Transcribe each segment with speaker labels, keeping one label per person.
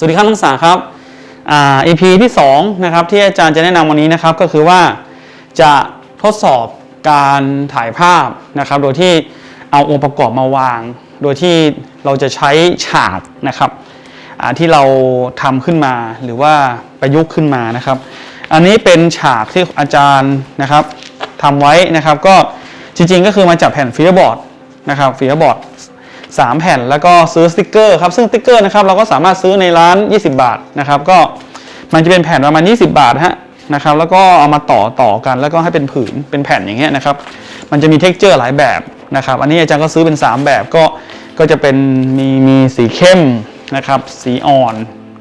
Speaker 1: สวัสดีครับนักศึกษาครับอ่า EP ที่2นะครับที่อาจารย์จะแนะนำวันนี้นะครับก็คือว่าจะทดสอบการถ่ายภาพนะครับ โดยที่เอาองค์ประกอบมาวาง โดยที่เราจะใช้ฉากนะครับที่เราทำขึ้นมาหรือว่าประยุกต์ขึ้นมานะครับ อันนี้เป็นฉากที่อาจารย์นะครับทำไว้นะครับ ก็จริงๆก็คือมาจากแผ่นฟิลบอร์ดนะครับฟิลบอร์ด 3 แผ่น แล้วก็ซื้อสติกเกอร์ครับซึ่งสติกเกอร์นะครับเราก็สามารถซื้อในร้าน 20 บาทนะครับก็มันจะเป็นแผ่นประมาณ 20 บาทฮะนะครับแล้วก็เอามาต่อต่อกันแล้วก็ให้เป็นผืนเป็นแผ่นอย่างเงี้ยนะครับมันจะมีเท็กเจอร์หลายแบบนะครับอันนี้อาจารย์ก็ซื้อเป็น 3 แบบก็ก็จะเป็นมีมีสีเข้มนะครับสีอ่อน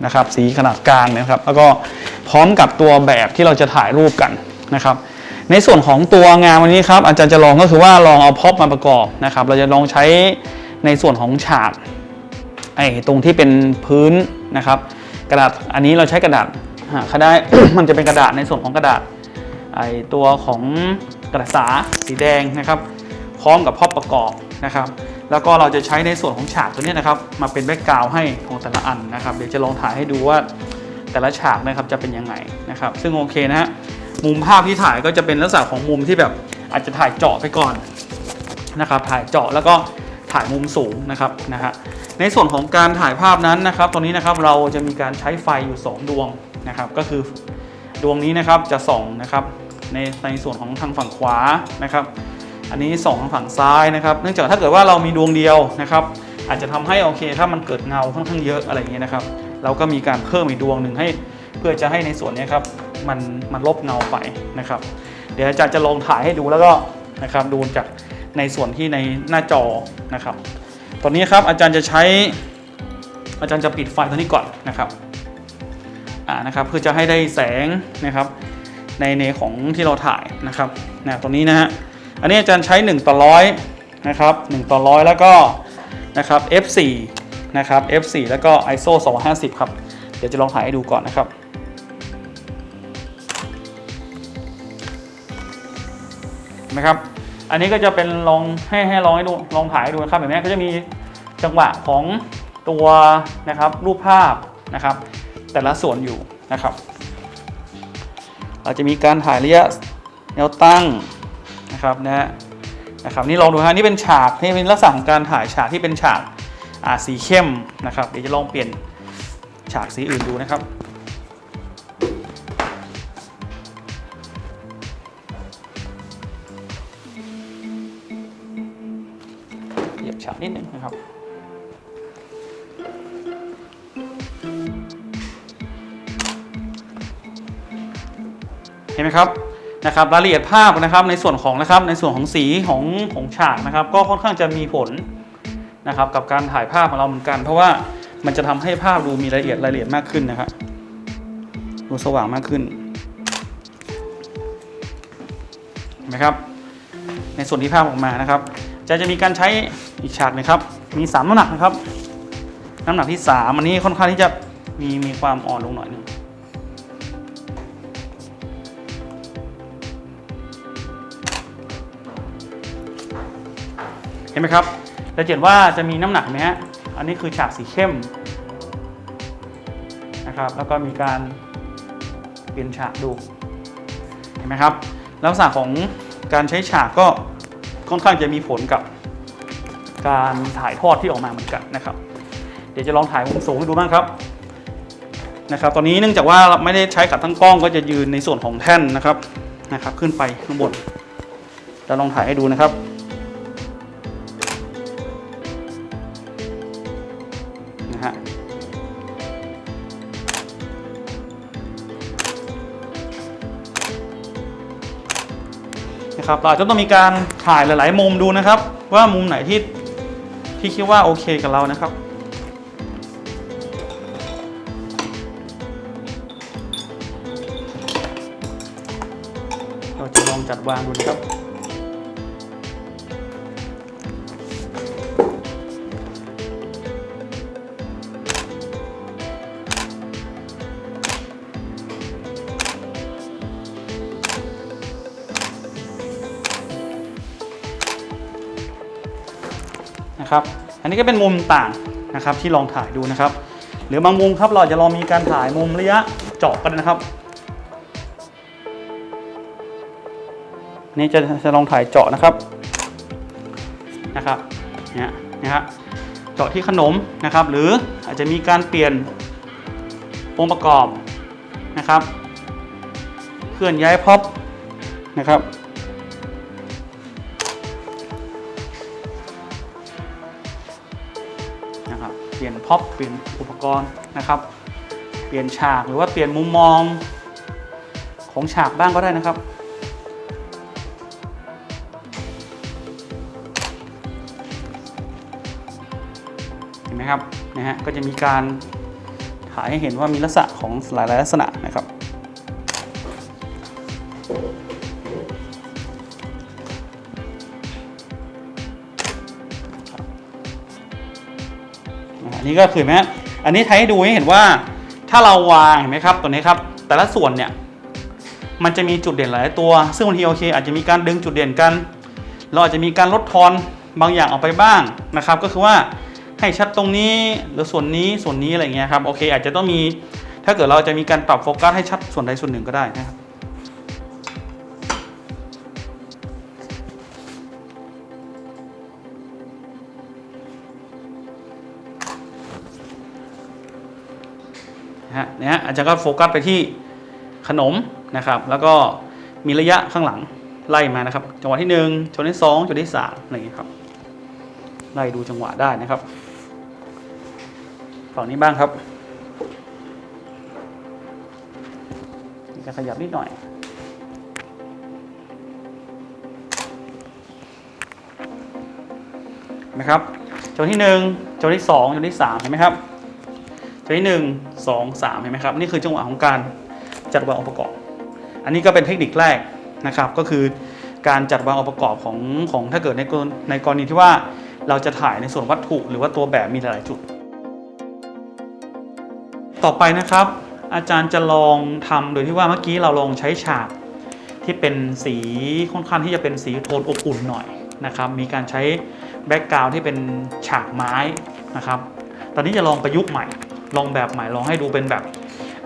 Speaker 1: นะครับสีขนาดกลางนะครับแล้วก็พร้อมกับตัวแบบที่เราจะถ่ายรูปกันนะครับในส่วนของตัวงานวันนี้ครับอาจารย์จะลองก็คือว่าลองเอาพ็อปมาประกอบนะครับเราจะลองใช้ ในส่วนของฉากไอ้ตรงที่เป็นพื้นนะครับ กระดาษอันนี้เราใช้กระดาษหาได้มันจะเป็นกระดาษในส่วนของกระดาษไอ้ตัวของกระดาษสาสีแดงนะครับพร้อมกับพอปประกอบนะครับ แล้วก็เราจะใช้ในส่วนของฉากตัวนี้นะครับ มาเป็นแบ็กกราวให้ของแต่ละอันนะครับ เดี๋ยวจะลองถ่ายให้ดูว่าแต่ละฉากนะครับจะเป็นยังไงนะครับ ซึ่งโอเคนะฮะมุมภาพที่ถ่ายก็จะเป็นลักษณะของมุมที่แบบอาจจะถ่ายเจาะไปก่อนนะครับ ถ่ายเจาะแล้วก็ ถ่ายมุมสูงนะครับนะฮะในส่วนของการถ่ายภาพนั้นนะครับตรงนี้นะครับเราจะมีการใช้ไฟอยู่ 2 ดวงนะครับ ก็คือดวงนี้นะครับจะส่องนะครับในในส่วนของทางฝั่งขวานะครับ อันนี้ส่องทางฝั่งซ้ายนะครับ เนื่องจากถ้าเกิดว่าเรามีดวงเดียวนะครับ อาจจะทำให้โอเค ถ้ามันเกิดเงาค่อนข้างเยอะอะไรอย่างเงี้ยนะครับ เราก็มีการเพิ่มอีกดวงหนึ่งให้เพื่อจะให้ในส่วนนี้ครับมันมันลบเงาไปนะครับ เดี๋ยวอาจารย์จะลองถ่ายให้ดูแล้วก็นะครับดูจาก ในส่วนที่ในหน้าจอนะครับ ตอนนี้ครับอาจารย์จะใช้อาจารย์จะปิดไฟตัวนี้ก่อนนะครับอ่านะครับเพื่อจะให้ได้แสงนะครับในในของที่เราถ่ายนะครับนะตรงนี้นะฮะอันนี้อาจารย์ใช้ 1 ต่อร้อยนะครับ1ต่อร้อยแล้วก็นะครับ f4 นะครับ f4 แล้วก็ iso 250 ครับ เดี๋ยวจะลองถ่ายให้ดูก่อนนะครับนไหมครับ อันนี้ก็จะเป็นลองให้ให้ลองให้ดูลองถ่ายให้ดูนะครับแบบนี้ก็จะมีจังหวะของตัวนะครับรูปภาพนะครับ แต่ละส่วนอยู่นะครับ เราจะมีการถ่ายระยะแนวตั้งนะครับนะฮะนะครับนี่ลองดูฮะนี่เป็นฉากนี่เป็นลักษณะของการถ่ายฉากที่เป็นฉากอ่าสีเข้มนะครับ เดี๋ยวจะลองเปลี่ยนฉากสีอื่นดูนะครับ นิดนึงนะครับเห็นไหมครับนะครับรายละเอียดภาพนะครับในส่วนของนะครับในส่วนของสีของของฉากนะครับ ก็ค่อนข้างจะมีผลนะครับ กับการถ่ายภาพของเราเหมือนกัน เพราะว่ามันจะทำให้ภาพดูมีรายละเอียดรายละเอียดมากขึ้นนะครับดูสว่างมากขึ้นเห็นไหมครับ ในส่วนที่ภาพออกมานะครับ จะจะมีการใช้อีกฉากนึงครับ มี 3 น้ำหนักนะครับ น้ำหนักที่ 3 อันนี้ค่อนข้างที่จะมีมีความอ่อนลงหน่อยหนึงเห็นไหมครับจะเห็นว่าจะมีน้ำหนักไหมฮะ อันนี้คือฉากสีเข้มนะครับ แล้วก็มีการเปลี่ยนฉากดู เห็นไหมครับ ลักษณะของการใช้ฉากก็ ค่อนข้างจะมีผลกับการถ่ายทอดที่ออกมาเหมือนกันนะครับ เดี๋ยวจะลองถ่ายมุมสูงให้ดูบ้างครับนะครับตอนนี้เนื่องจากว่าไม่ได้ใช้ขัดทั้งกล้องก็จะยืนในส่วนของแท่นนะครับนะครับ ขึ้นไปข้างบนจะลองถ่ายให้ดูนะครับ นะครับเราจะต้องมีการถ่ายหลาย ๆ มุมดูนะครับ ว่ามุมไหนที่ที่คิดว่าโอเคกับเรานะครับเราจะลองจัดวางดูนะครับ นะครับ อันนี้ก็เป็นมุมต่างนะครับที่ลองถ่ายดูนะครับ หรือบางมุมครับเราจะลองมีการถ่ายมุมระยะเจาะกันนะครับนนี่จะจะลองถ่ายเจาะนะครับนะครับเนี่ยนะครับเจาะที่ขนมนะครับ หรืออาจจะมีการเปลี่ยนองค์ประกอบนะครับ เคลื่อนย้ายพ็อปนะครับ เปลี่ยนพ็อปเปลี่ยนอุปกรณ์นะครับ เปลี่ยนฉากหรือว่าเปลี่ยนมุมมองของฉากบ้างก็ได้นะครับ เห็นไหมครับนะฮะก็จะมีการถ่ายให้เห็นว่ามีลักษณะของหลายๆลักษณะนะครับ นี้ก็คือไหมอันนี้ใช้ให้ดูให้เห็นว่าถ้าเราวางเห็นไหมครับตัวนี้ครับ แต่ละส่วนเนี่ยมันจะมีจุดเด่นหลายตัว ซึ่งบางทีโอเค อาจจะมีการดึงจุดเด่นกัน เราอาจจะมีการลดทอนบางอย่างออกไปบ้างนะครับ ก็คือว่าให้ชัดตรงนี้หรือส่วนนี้ส่วนนี้อะไรเงี้ยครับโอเค อาจจะต้องมีถ้าเกิดเราจะมีการปรับโฟกัสให้ชัดส่วนใดส่วนหนึ่งก็ได้นะครับ นะฮะอาจารย์ก็โฟกัสไปที่ขนมนะครับ แล้วก็มีระยะข้างหลังไล่มานะครับ จังหวะที่หนึ่งจังหวะที่สองจังหวะที่สามอะไรอย่างนี้ยครับไล่ดูจังหวะได้นะครับฝั่งนี้บ้างครับมีการขยับนิดหน่อยนะครับจังหวะที่หนึ่งจังหวะที่สองจังหวะที่สามเห็นไหมครับ จังหวที่หนึ่งสองสามเห็นไหมครับ นี่คือจังหวะของการจัดวางองค์ประกอบ อันนี้ก็เป็นเทคนิคแรกนะครับ ก็คือการจัดวางองค์ประกอบของของถ้าเกิดในกรณในกรณีที่ว่าเราจะถ่ายในส่วนวัตถุหรือว่าตัวแบบมีหลายจุด ต่อไปนะครับ อาจารย์จะลองทำโดยที่ว่าเมื่อกี้เราลองใช้ฉากที่เป็นสีค่อนข้างที่จะเป็นสีโทนอบอุ่นหน่อยนะครับ มีการใช้แบ็กกราวด์ที่เป็นฉากไม้นะครับ ตอนนี้จะลองประยุกต์ใหม่ ลองแบบใหม่ลองให้ดูเป็นแบบ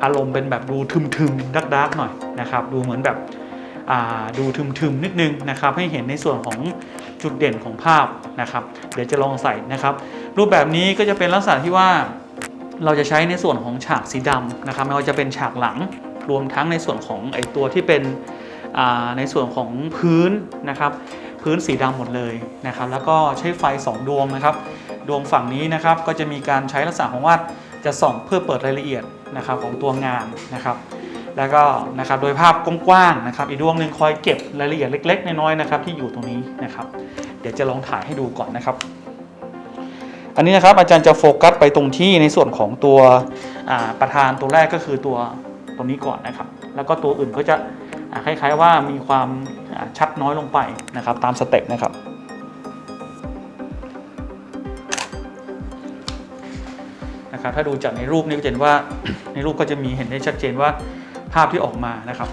Speaker 1: อารมณ์เป็นแบบดูทึมๆดักๆหน่อยนะครับดูเหมือนแบบดูทึมๆนิดนึงนะครับให้เห็นในส่วนของจุดเด่นของภาพนะครับเดี๋ยวจะลองใส่นะครับรูปแบบนี้ก็จะเป็นลักษณะที่ว่าเราจะใช้ในส่วนของฉากสีดำนะครับไม่ว่าจะเป็นฉากหลังรวมทั้งในส่วนของไอตัวที่เป็นในส่วนของพื้นนะครับพื้นสีดำหมดเลยนะครับแล้วก็ใช้ไฟ 2 ดวงนะครับ ดวงฝั่งนี้นะครับก็จะมีการใช้ลักษณะของว่า จะส่องเพื่อเปิดรายละเอียดนะครับของตัวงานนะครับ แล้วก็นะครับโดยภาพกว้างๆนะครับ อีกดวงหนึ่งคอยเก็บรายละเอียดเล็ก ๆ น้อยๆนะครับที่อยู่ตรงนี้นะครับ เดี๋ยวจะลองถ่ายให้ดูก่อนนะครับ อันนี้นะครับอาจารย์จะโฟกัสไปตรงที่ในส่วนของตัวประธานตัวแรกก็คือตัวตรงนี้ก่อนนะครับ แล้วก็ตัวอื่นก็จะคล้ายๆว่ามีความชัดน้อยลงไปนะครับ ตามสเต็ปนะครับ นะครับถ้าดูจากในรูปนี้ก็จะเห็นว่าในรูปก็จะมีเห็นได้ชัดเจนว่าภาพที่ออกมานะครับ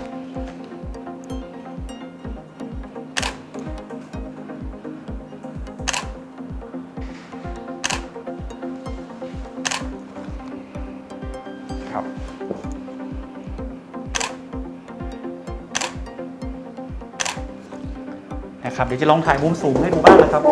Speaker 1: ครับนะครับเดี๋ยวจะลองถ่ายมุมสูงให้ดูบ้างนะครับ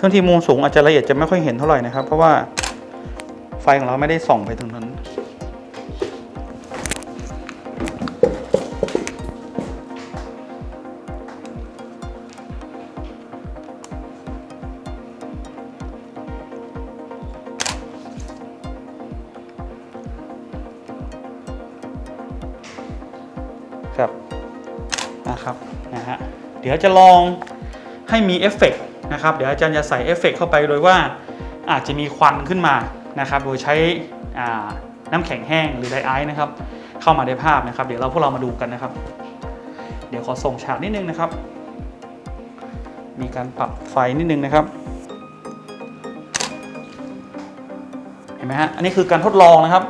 Speaker 1: ซึ่งที่มุมสูงอาจจะละเอียดจะไม่ค่อยเห็นเท่าไหร่นะครับ เพราะว่าไฟของเราไม่ได้ส่องไปตรงนั้น ครับนะครับนะฮะเดี๋ยวจะลองให้มีเอฟเฟกต์ นะครับ เดี๋ยวอาจารย์จะใส่เอฟเฟกต์เข้าไปโดยว่าอาจจะมีควันขึ้นมานะครับ โดยใช้น้ำแข็งแห้งหรือไดไอซ์นะครับ เข้ามาในภาพนะครับ เดี๋ยวเราพวกเรามาดูกันนะครับ เดี๋ยวขอส่งฉากนิดนึงนะครับ มีการปรับไฟนิดนึงนะครับเห็นไหมฮะอันนี้คือการทดลองนะครับ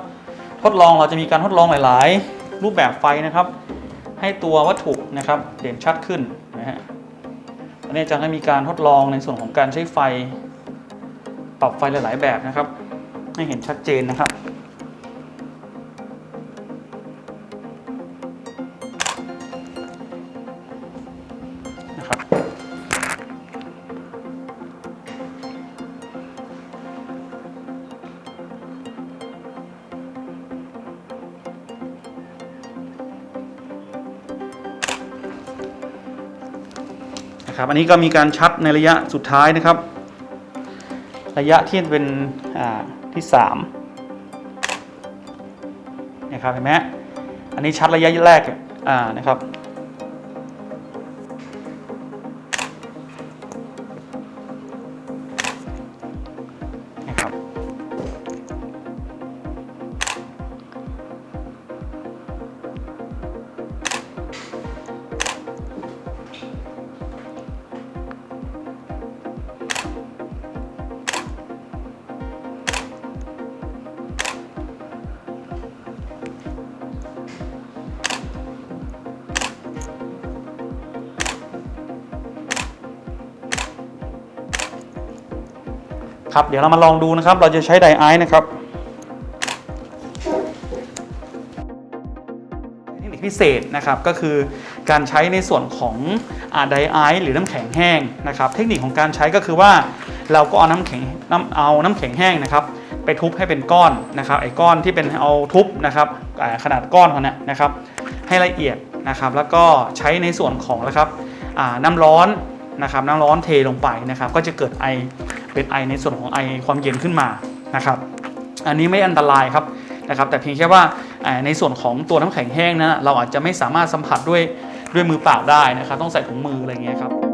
Speaker 1: ทดลองเราจะมีการทดลองหลาย ๆ รูปแบบไฟนะครับ ให้ตัววัตถุนะครับเด่นชัดขึ้นนะฮะ อันนี้อาจารย์ได้มีการทดลองในส่วนของการใช้ไฟ ปรับไฟหลาย ๆ แบบนะครับ ให้เห็นชัดเจนนะครับนะครับ นะครับ อันนี้ก็มีการชัดในระยะสุดท้ายนะครับ ระยะที่เป็นอ่าที่3นะครับเห็นไหมอันนี้ชัดระยะแรกอ่านะนะครับ ครับเดี๋ยวเรามาลองดูนะครับ เราจะใช้ไดไอซ์นะครับเทคนิคพิเศษนะครับก็คือการใช้ในส่วนของไดไอซ์หรือน้ำแข็งแห้งนะครับ เทคนิคของการใช้ก็คือว่าเราก็เอาน้ำแข็งน้ำเอาน้ำแข็งแห้งนะครับ ไปทุบให้เป็นก้อนนะครับไอ้ก้อนที่เป็นเอาทุบนะครับขนาดก้อนเขาเนี่ยนะครับ ให้ละเอียดนะครับ แล้วก็ใช้ในส่วนของนะครับน้ำร้อนนะครับน้ำร้อนเทลงไปนะครับ ก็จะเกิดไอ เป็นไอในส่วนของไอความเย็นขึ้นมานะครับอันนี้ไม่อันตรายครับนะครับ แต่เพียงแค่ว่าอ่าในส่วนของตัวน้ำแข็งแห้งนะเราอาจจะไม่สามารถสัมผัสด้วยด้วยมือเปล่าได้นะครับ ต้องใส่ถุงมืออะไรเงี้ยครับ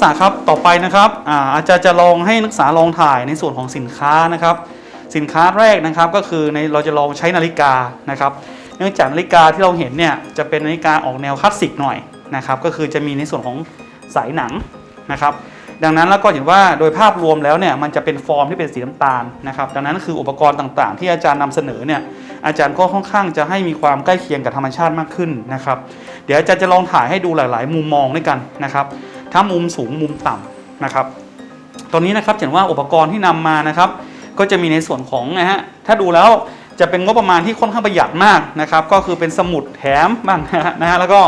Speaker 1: นักศึกษาครับต่อไปนะครับอาอาจารย์จะลองให้นักศึกษาลองถ่ายในส่วนของสินค้านะครับ สินค้าแรกนะครับก็คือในเราจะลองใช้นาฬิกานะครับ เนื่องจากนาฬิกาที่เราเห็นเนี่ยจะเป็นนาฬิกาออกแนวคลาสสิกหน่อยนะครับ ก็คือจะมีในส่วนของสายหนังนะครับ ดังนั้นแล้วก็เห็นว่าโดยภาพรวมแล้วเนี่ยมันจะเป็นฟอร์มที่เป็นสีน้ำตาลนะครับ ดังนั้นคืออุปกรณ์ต่างๆ ที่อาจารย์นำเสนอเนี่ยอาจารย์ก็ค่อนข้างจะให้มีความใกล้เคียงกับธรรมชาติมากขึ้นนะครับ เดี๋ยวอาจารย์จะลองถ่ายให้ดูหลาย ๆ มุมมองด้วยกันนะครับ ทั้งมุมสูงมุมต่ำนะครับ ตอนนี้นะครับเห็นว่าอุปกรณ์ที่นำมานะครับ ก็จะมีในส่วนของนะฮะถ้าดูแล้วจะเป็นงบประมาณที่ค่อนข้างประหยัดมากนะครับ ก็คือเป็นสมุดแถมบ้างนะฮะนะฮะแล้วก็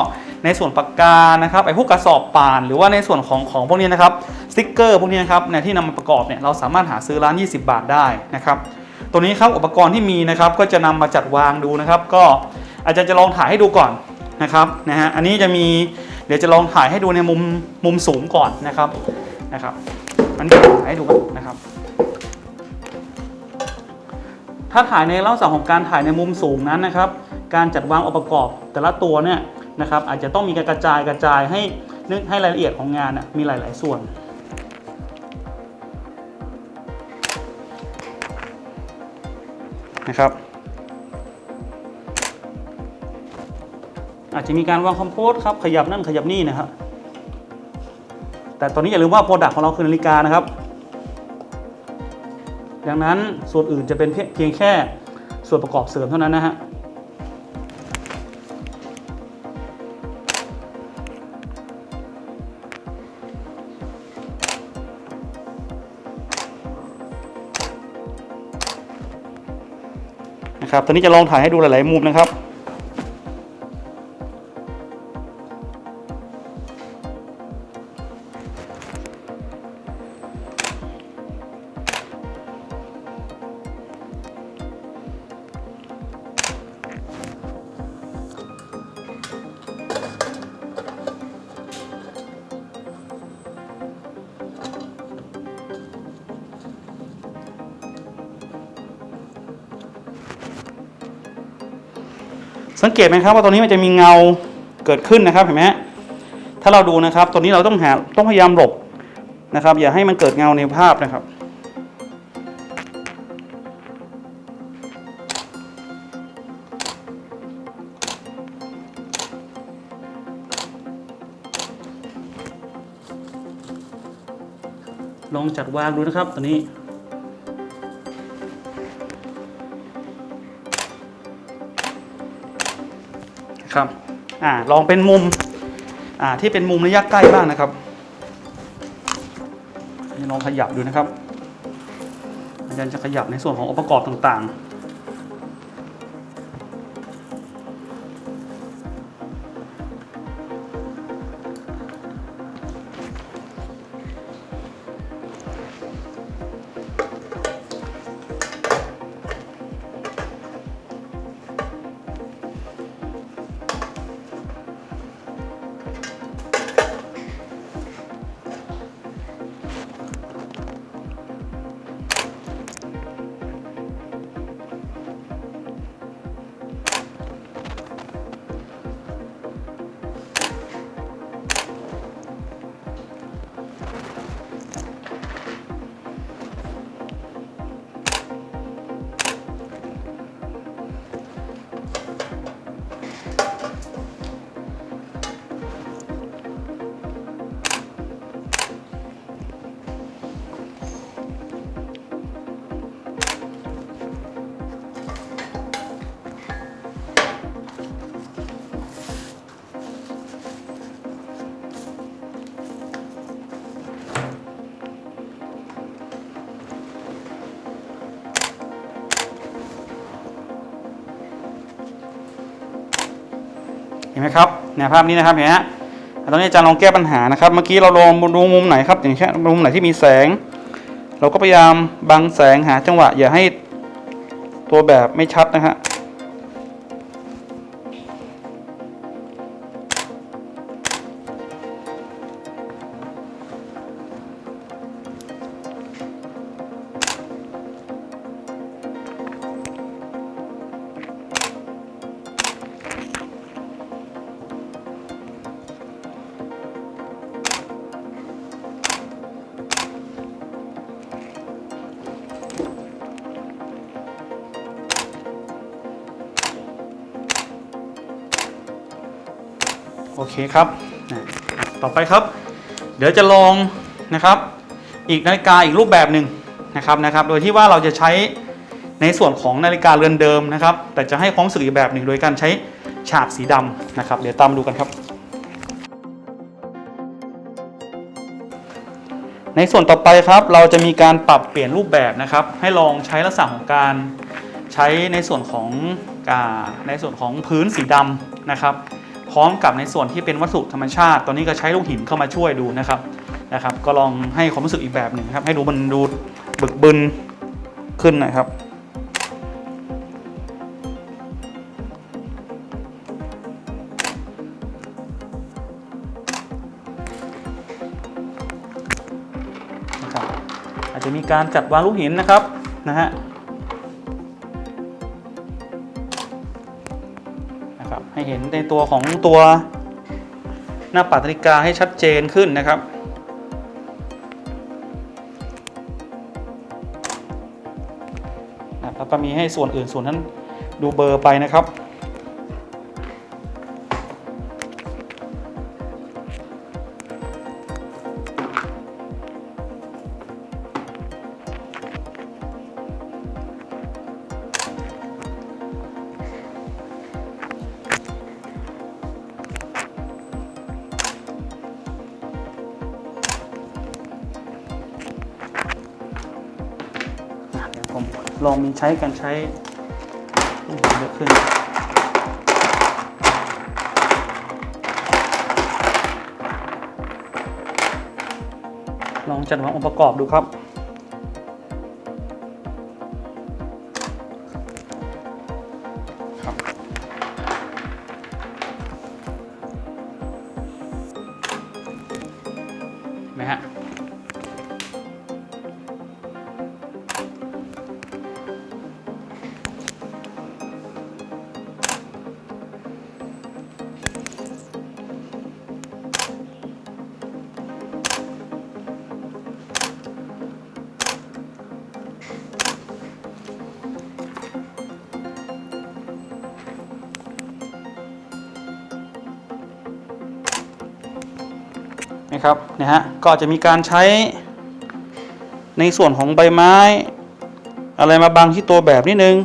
Speaker 1: ในส่วนปากกานะครับไอ้พวกกระสอบป่าน หรือว่าในส่วนของของพวกนี้นะครับสติ๊กเกอร์พวกนี้นะครับเนี่ยที่นำมาประกอบเนี่ยเราสามารถหาซื้อร้าน 20 บาทได้นะครับ ตัวนี้ครับอุปกรณ์ที่มีนะครับก็จะนำมาจัดวางดูนะครับ ก็อาจารย์จะลองถ่ายให้ดูก่อนนะครับนะฮะอันนี้จะมี เดี๋ยวจะลองถ่ายให้ดูในมุมมุมสูงก่อนนะครับนะครับอันนี้ถ่ายให้ดูนะครับ ถ้าถ่ายในลักษณะของการถ่ายในมุมสูงนั้นนะครับ การจัดวางองค์ประกอบแต่ละตัวเนี่ยนะครับอาจจะต้องมีการกระจายกระจายให้นึกให้รายละเอียดของงานมีหลาย ๆ ส่วนนะครับ อาจจะมีการวางคอมโพสครับขยับนั่นขยับนี่นะครับแต่ตอนนี้อย่าลืมว่าโปรดักของเราคือนาฬิกานะครับ ดังนั้นส่วนอื่นจะเป็นเพียงแค่ส่วนประกอบเสริมเท่านั้นนะฮะนะครับ ตอนนี้จะลองถ่ายให้ดูหลาย ๆ มุมนะครับ สังเกตไหมครับว่าตัวนี้มันจะมีเงาเกิดขึ้นนะครับเห็นไหมฮะถ้าเราดูนะครับตัวนี้เราต้องหาต้องพยายามหลบนะครับ อย่าให้มันเกิดเงาในภาพนะครับลองจัดวางดูนะครับตัวนี้ ครับอ่าลองเป็นมุมอ่าที่เป็นมุมระยะใกล้บ้างนะครับลองขยับดูนะครับอาจารย์จะขยับในส่วนขององค์ประกอบต่างๆ ไหมครับเนี่ยภาพนี้นะครับเห็นไหมฮะตอนนี้อาจารย์ลองแก้ปัญหานะครับ เมื่อกี้เราลองดูมุมไหนครับ อย่างเช่นมุมไหนที่มีแสง เราก็พยายามบังแสงหาจังหวะ อย่าให้ตัวแบบไม่ชัดนะฮะ โอเคครับ ต่อไปครับ เดี๋ยวจะลองนะครับ อีกนาฬิกาอีกรูปแบบหนึ่งนะครับนะครับ โดยที่ว่าเราจะใช้ในส่วนของนาฬิกาเรือนเดิมนะครับ แต่จะให้ความรู้สึกอีกแบบหนึ่งโดยการใช้ฉากสีดำนะครับ เดี๋ยวตามดูกันครับ ในส่วนต่อไปครับเราจะมีการปรับเปลี่ยนรูปแบบนะครับ ให้ลองใช้ลักษณะของการใช้ในส่วนของกาในส่วนของพื้นสีดำนะครับ พร้อมกับในส่วนที่เป็นวัสดุธรรมชาติ ตอนนี้ก็ใช้ลูกหินเข้ามาช่วยดูนะครับนะครับ ก็ลองให้ความรู้สึกอีกแบบหนึ่งครับ ให้ดูมันดูบึกบึนขึ้นนะครับนะครับอาจจะมีการจัดวางลูกหินนะครับนะฮะ ห้เห็นในตัวของตัวหน้าปัดนาฬิกาให้ชัดเจนขึ้นนะครับ แล้วก็มีให้ส่วนอื่นส่วนนั้นดูเบอร์ไปนะครับ ลองมีใช้กันใช้ลูกหินเยอะขึ้น ลองจัดวางองค์ประกอบดูครับ นะครับนะฮะก็อาจจะมีการใช้ในส่วนของใบไม้ อะไรมาบังที่ตัวแบบนิดนึง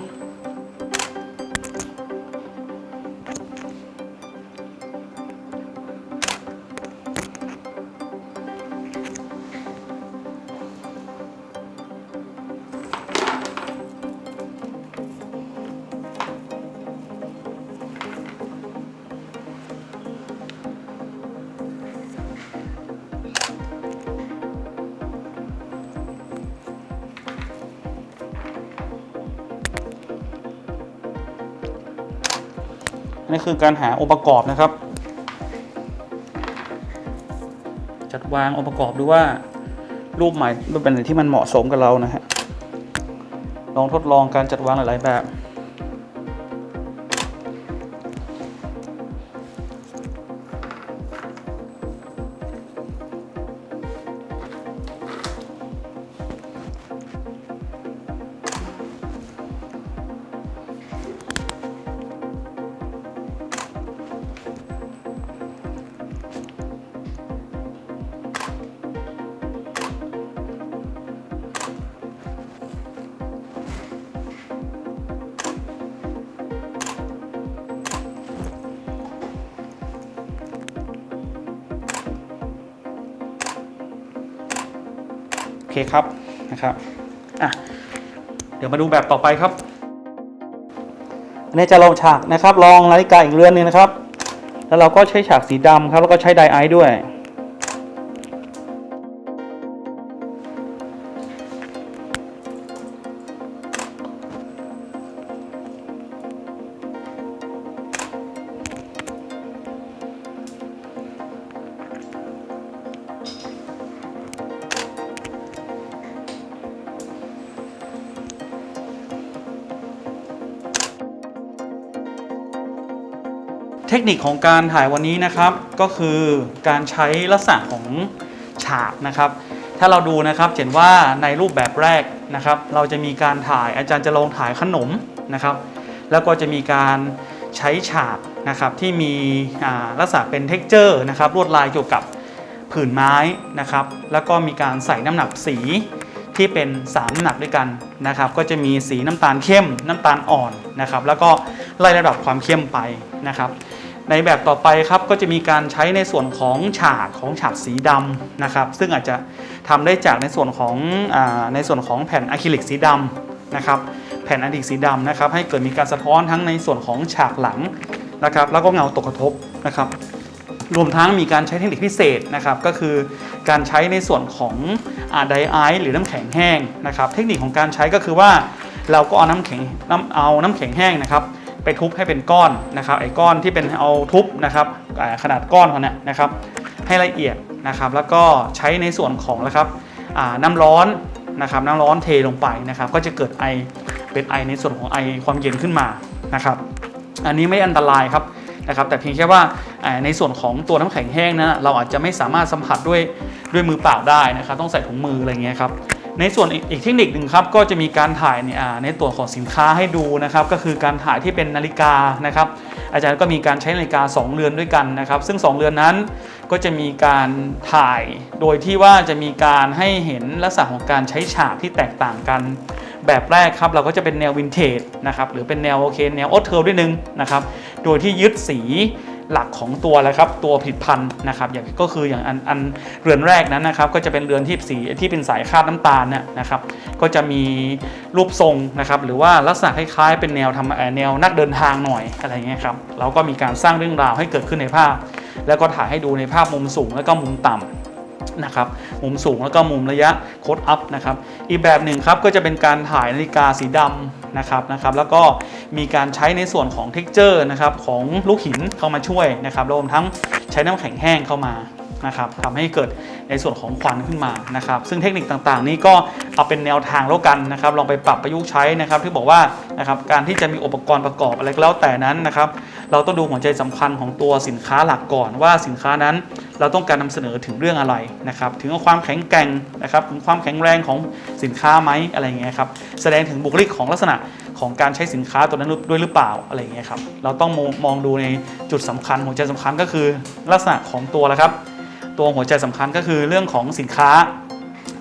Speaker 1: อันนี้คือการหาองค์ประกอบนะครับ จัดวางองค์ประกอบดูว่ารูปใหม่รูปเป็นอะไรที่มันเหมาะสมกับเรานะฮะลองทดลองการจัดวางหลายๆแบบ คครับนะครับอะเดี๋ยวมาดูแบบต่อไปครับอันนี้จะลองฉากนะครับลองนาฬิกาอีกเรือนหนึงนะครับ แล้วเราก็ใช้ฉากสีดำครับแล้วก็ใช้ไดไอซ์ด้วย คนิคของการถ่ายวันนี้นะครับ ก็คือการใช้ลักษณะของฉากนะครับ ถ้าเราดูนะครับเห็นว่าในรูปแบบแรกนะครับ เราจะมีการถ่ายอาจารย์จะลองถ่ายขนมนะครับ แล้วก็จะมีการใช้ฉากนะครับที่มีลักษณะเป็นเท็กเจอร์นะครับลวดลายเกี่ยวกับผืนไม้นะครับ แล้วก็มีการใส่น้ำหนักสีที่เป็น3น้ำหนักด้วยกันนะครับ ก็จะมีสีน้ำตาลเข้ม น้ำตาลอ่อนนะครับ แล้วก็ไล่ระดับความเข้มไปนะครับ ในแบบต่อไปครับก็จะมีการใช้ในส่วนของฉากของฉากสีดำนะครับซึ่งอาจจะทำได้จากในส่วนของอในส่วนของแผ่นอะคริลิกสีดำนะครับแผ่นอะคริลิกสีดำนะครับให้เกิดมีการสะท้อนทั้งในส่วนของฉากหลังนะครับแล้วก็เงาตกกระทบนะครับรวมทั้งมีการใช้เทคนิคพิเศษนะครับก็คือการใช้ในส่วนของไดไอซ์หรือน้ำแข็งแห้งนะครับเทคนิคของการใช้ก็คือว่าเราก็เอาน้ำแข็งน้ำเอาน้ำแข็งแห้งนะครับ ไปทุบให้เป็นก้อนนะครับไอ้ก้อนที่เป็นเอาทุบนะครับขนาดก้อนเขาเนี่ยนะครับให้ละเอียดนะครับแล้วก็ใช้ในส่วนของนะครับน้ำร้อนนะครับน้ำร้อนเทลงไปนะครับก็จะเกิดไอเป็นไอในส่วนของไอความเย็นขึ้นมานะครับอันนี้ไม่อันตรายครับนะครับแต่เพียงแค่ว่าในส่วนของตัวน้ำแข็งแห้งนะเราอาจจะไม่สามารถสัมผัสด้วยด้วยมือเปล่าได้นะครับต้องใส่ถุงมืออะไรเงี้ยครับ ในส่วนอีกเทคนิคหนึ่งครับก็จะมีการถ่ายในในตัวของสินค้าให้ดูนะครับก็คือการถ่ายที่เป็นนาฬิกานะครับอาจารย์ก็มีการใช้นาฬิกา 2 เรือนด้วยกันนะครับ ซึ่ง 2 เรือนนั้นก็จะมีการถ่ายโดยที่ว่าจะมีการให้เห็นลักษณะของการใช้ฉากที่แตกต่างกัน แบบแรกครับเราก็จะเป็นแนววินเทจนะครับหรือเป็นแนวโอเคแนวโอเทอร์ด้วยนึงนะครับโดยที่ยึดสี หลักของตัวแล้วครับตัวผลิตภัณฑ์นะครับอย่างก็คืออย่างอันอันเรือนแรกนั้นนะครับก็จะเป็นเรือนที่สีที่เป็นสายคาดน้ำตาลเนี่ยนะครับก็จะมีรูปทรงนะครับหรือว่าลักษณะคล้ายๆ เป็นแนวทำแนวนักเดินทางหน่อยอะไรเงี้ยครับเราก็มีการสร้างเรื่องราวให้เกิดขึ้นในภาพ แล้วก็ถ่ายให้ดูในภาพมุมสูงแล้วก็มุมต่ำ นะครับมุมสูงแล้วก็มุมระยะโคดอัพนะครับอีกแบบหนึ่งครับก็จะเป็นการถ่ายนาฬิกาสีดำนะครับนะครับแล้วก็มีการใช้ในส่วนของเท็กเจอร์นะครับของลูกหินเข้ามาช่วยนะครับรวมทั้งใช้น้ำแข็งแห้งเข้ามา นะครับทำให้เกิดในส่วนของควันขึ้นมานะครับซึ่งเทคนิคต่างๆ นี้ก็เอาเป็นแนวทางแล้วกันนะครับลองไปปรับประยุกต์ใช้นะครับที่บอกว่านะครับการที่จะมีอุปกรณ์ประกอบอะไรก็แล้วแต่นั้นนะครับเราต้องดูหัวใจสำคัญของตัวสินค้าหลักก่อนว่าสินค้านั้น เราต้องการนำเสนอถึงเรื่องอะไรนะครับถึงความแข็งแกร่งนะครับถึงความแข็งแรงของสินค้าไหมอะไรเงี้ยครับแสดงถึงบุคลิกของลักษณะของการใช้สินค้าตัวนั้นด้วยหรือเปล่าอะไรเงี้ยครับเราต้องมองมองดูในจุดสำคัญหัวใจสำคัญก็คือลักษณะของตัวแล้วครับ ตัวหัวใจสำคัญก็คือเรื่องของสินค้า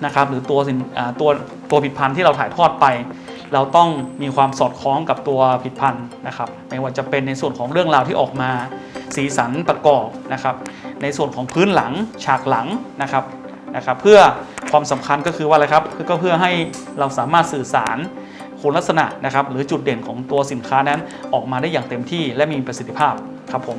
Speaker 1: นะครับหรือตัวสินตัวตัวผลิตภัณฑ์ที่เราถ่ายทอดไป เราต้องมีความสอดคล้องกับตัวผลิตภัณฑ์นะครับไม่ว่าจะเป็นในส่วนของเรื่องราวที่ออกมาสีสันประกอบนะครับ ในส่วนของพื้นหลังฉากหลังนะครับนะครับเพื่อความสำคัญก็คือว่าอะไรครับก็เพื่อให้เราสามารถสื่อสารคุณลักษณะนะครับหรือจุดเด่นของตัวสินค้านั้นออกมาได้อย่างเต็มที่และมีประสิทธิภาพครับผม